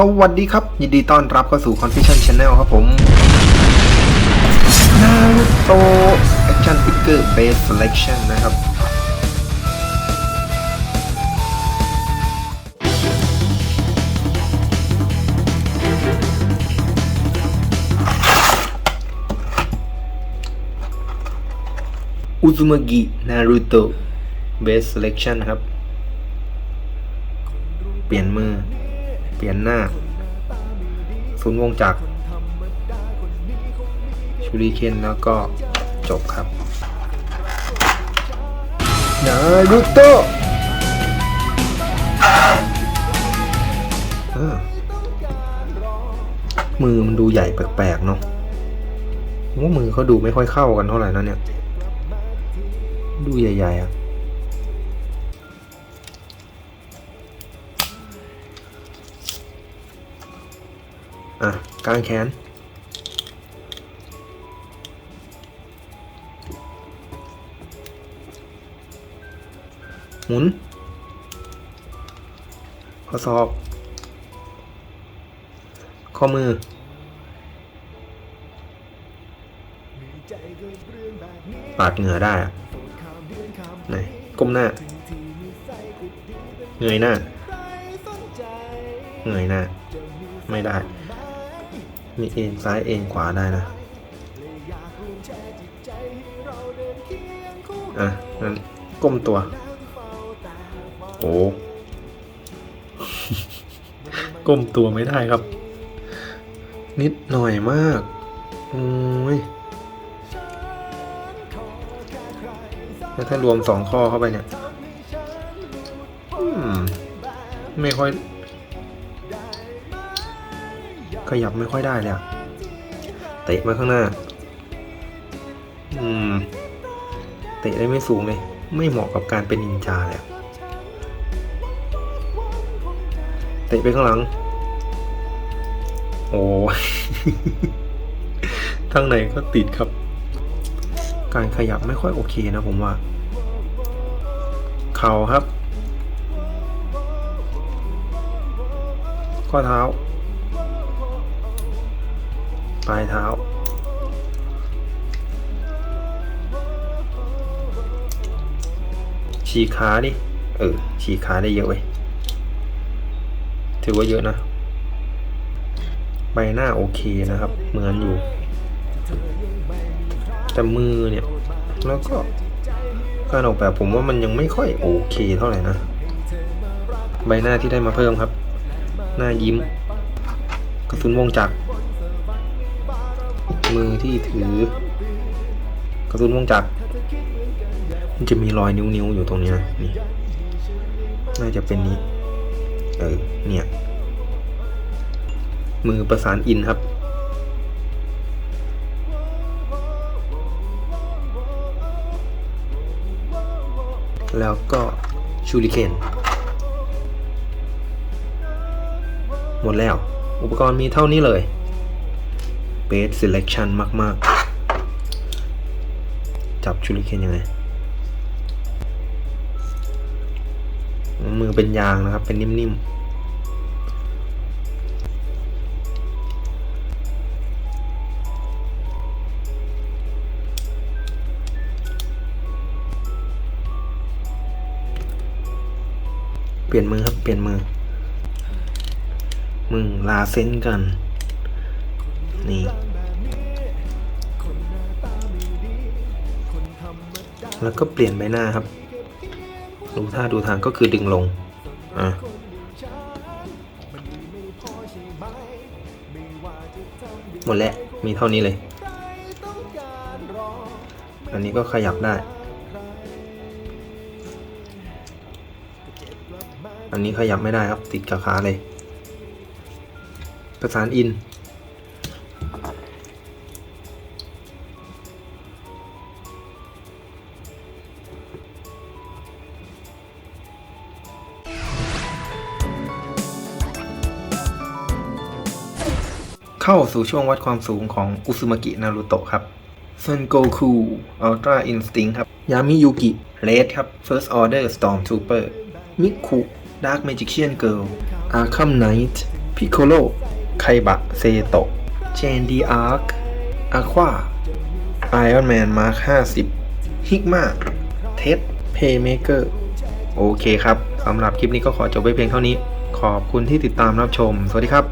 สวัสดีครับ ยินดีต้อนรับเข้าสู่ Confusion Channel ครับผมนารูโต Action Figure Base Selection นะครับ อุซุมากินารูโต Base Selection ครับ เปลี่ยนมือ เปลี่ยนหน้า ศูนย์วงจักรชูริเคนแล้วก็จบครับนารูโตะเออมือมันดูใหญ่แปลกๆเนาะผมว่ามือเขาดูไม่ค่อยเข้ากันเท่าไหร่นะเนี่ย ดูใหญ่ๆอะ อะกางแขน หมุน ข้อศอก ข้อมือปาดเหงื่อได้ไหนก้มหน้า เงยหน้า เงยหน้า ไม่ได้ มีเอ็นซ้ายเอ็นขวาได้นะอะงั้นก้มตัว โอ้ก้มตัวไม่ได้ครับ นิดหน่อยมากโอ้ยแล้วถ้ารวมสองข้อเข้าไปเนี่ยอืมไม่ค่อย ขยับไม่ค่อยได้เลยอะเตะมาข้างหน้า อืม เตะได้ไม่สูงเลย ไม่เหมาะกับการเป็นนินจาเลยอะเตะไปข้างหลัง โอ้ทั้งไหนก็ติดครับ การขยับไม่ค่อยโอเคนะผมว่า เข่าครับ ข้อเท้า ปลายเท้า ฉีกขาดิ เออ ฉีกขาได้เยอะเว้ย ถือว่าเยอะนะ ใบหน้าโอเคนะครับ เหมือนอยู่ แต่มือเนี่ย แล้วก็การออกแบบผมว่ามันยังไม่ค่อยโอเคเท่าไหร่นะ ใบหน้าที่ได้มาเพิ่มครับ หน้ายิ้ม กระสุนวงจักร มือที่ถือกระสุนวงจักรมันจะมีรอยนิ้วๆอยู่ตรงนี้นะนี่น่าจะเป็นนี้ เออ เนี่ย มือประสานอินครับ แล้วก็ชูริเคนหมดแล้ว อุปกรณ์มีเท่านี้เลย Base Selection มาก ๆ จับชูริเคนยังไง มือเป็นยางนะครับ เป็นนิ่ม ๆเปลี่ยนมือครับ เปลี่ยนมือ มึงลาเส้นกัน นี่แล้วก็เปลี่ยนใบหน้าครับ ดูท่าดูทางก็คือดึงลง อะหมดแล้ว มีเท่านี้เลย อันนี้ก็ขยับได้ อันนี้ขยับไม่ได้ครับ ติดกับขาเลย ประสานอิน เข้าสู่ช่วงวัดความสูงของอุซุมากินารุโตะครับเซนโกคูอัลตร้าอินสติ้งครับ ยามิยุกิเลดครับ First Order Storm Trooper มิคุ Dark Magician Girl Arkham Knight พิโคโลไคบะเซโตะเจนดีอาร์คอะควาไอออนแมนมาร์ค50ฮิกมาเท็ดเพย์เมเกอร์โอเคครับ สำหรับคลิปนี้ก็ขอจบไว้เพียงเท่านี้ ขอบคุณที่ติดตามรับชม สวัสดีครับ